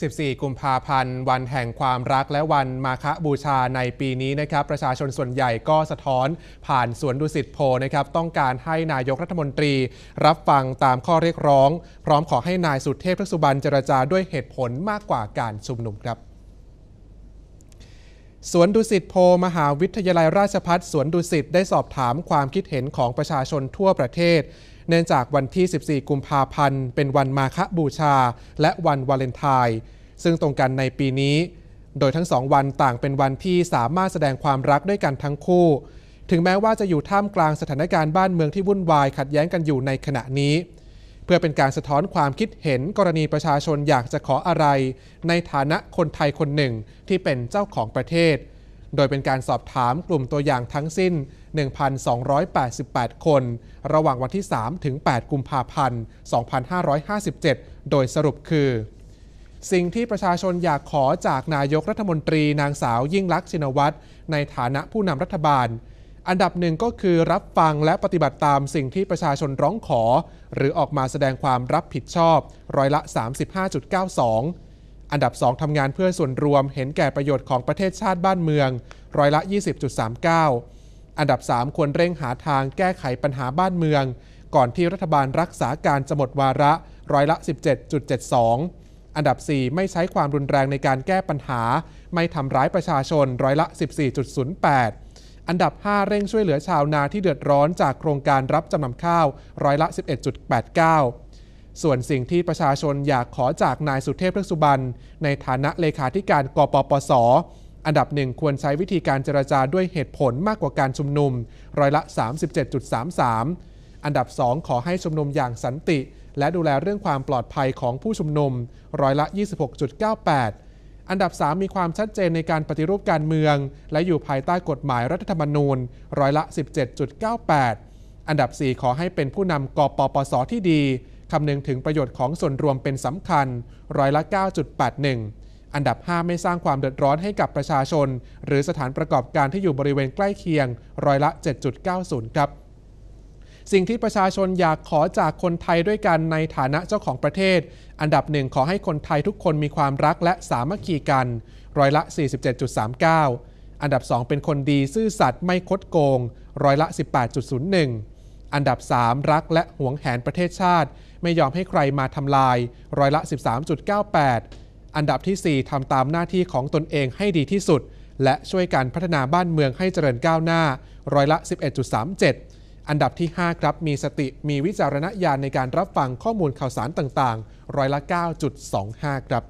14 กุมภาพันธ์ วันแห่งความรักและวันมาฆบูชาในปีนี้นะครับ ประชาชนส่วนใหญ่ก็สะท้อนผ่านสวนดุสิตโพนะครับ ต้องการให้นายกรัฐมนตรี รับฟังตามข้อเรียกร้อง พร้อมขอให้นายสุเทพทกสุบรรณเจรจาด้วยเหตุผลมากกว่าการชุมนุมครับ สวนดุสิตโพมหาวิทยาลัยราชภัฏสวนดุสิตได้สอบถามความคิดเห็นของประชาชนทั่วประเทศ เนื่องจากวันที่ 14 กุมภาพันธ์ เป็นวันมาฆบูชา และวันวาเลนไทน์ซึ่งตรงกันในปีนี้ โดยทั้งสองวันต่างเป็นวันที่สามารถแสดงความรักด้วยกันทั้งคู่ ถึงแม้ว่าจะอยู่ท่ามกลางสถานการณ์บ้านเมืองที่วุ่นวายขัดแย้งกันอยู่ในขณะนี้ เพื่อเป็นการสะท้อนความคิดเห็นกรณีประชาชนอยากจะขออะไร ในฐานะคนไทยคนหนึ่งที่เป็นเจ้าของประเทศ โดยเป็นการสอบถามกลุ่มตัวอย่างทั้งสิ้น 1,288 คน ระหว่างวันที่ 3 ถึง 8 กุมภาพันธ์ 2557 โดยสรุปคือ สิ่งที่ประชาชนอยากขอจากนายกรัฐมนตรีนางสาวยิ่งลักษณ์ชินวัตรในฐานะผู้นำรัฐบาล อันดับหนึ่งก็คือรับฟังและปฏิบัติตามสิ่งที่ประชาชนร้องขอ หรือออกมาแสดงความรับผิดชอบ ร้อยละ 35.92 อันดับ 2ทำงานเพื่อส่วนรวมเห็นแก่ประโยชน์ของประเทศชาติบ้านเมือง ร้อยละ 20.39 อันดับ 3 ควรเร่งหาทางแก้ไขปัญหาบ้านเมือง ก่อนที่รัฐบาลรักษาการจะหมดวาระ ร้อยละ 17.72อันดับ 4 ไม่ใช้ความรุนแรงในการแก้ปัญหา ไม่ทำร้ายประชาชนร้อยละ 14.08 อันดับ 5 เร่งช่วยเหลือชาวนาที่เดือดร้อนจากโครงการรับจำนำข้าวร้อยละ 11.89 ส่วนสิ่งที่ประชาชนอยากขอจากนายสุเทพเทือกสุบรรณในฐานะเลขาธิการกปปสอันดับหนึ่งควรใช้วิธีการเจรจาด้วยเหตุผลมากกว่าการชุมนุม ร้อยละ 37.33 อันดับ 2 ขอให้ชุมนุมอย่างสันติ และดูแลเรื่องความปลอดภัยของผู้ชุมนุม ร้อยละ 26.98 อันดับ 3 มีความชัดเจนในการปฏิรูปการเมือง และอยู่ภายใต้กฎหมายรัฐธรรมนูญร้อยละ 17.98 อันดับ 4 ขอให้เป็นผู้นำกปปสที่ดีคำนึงถึงประโยชน์ของส่วนรวมเป็นสำคัญร้อยละ 9.81 อันดับ 5 ไม่สร้างความเดือดร้อนให้กับประชาชน หรือสถานประกอบการที่อยู่บริเวณใกล้เคียงร้อยละ 7.90 ครับ สิ่งที่ประชาชนอยากขอจากคนไทยด้วยกันในฐานะเจ้าของประเทศ อันดับหนึ่งขอให้คนไทยทุกคนมีความรักและสามัคคีกัน ร้อยละ 47.39 อันดับ 2 เป็นคนดีซื่อสัตย์ไม่คดโกง ร้อยละ 18.01 อันดับ 3 รักและหวงแหนประเทศชาติ ไม่ยอมให้ใครมาทำลาย ร้อยละ 13.98 อันดับที่ 4ทำตามหน้าที่ของตนเองให้ดีที่สุดและช่วยกันพัฒนาบ้านเมืองให้เจริญก้าวหน้า ร้อยละ 11.37 อันดับที่ 5 ครับ มีสติมีวิจารณญาณในการรับฟังข้อมูลข่าวสารต่างๆ ร้อยละ 9.25 ครับ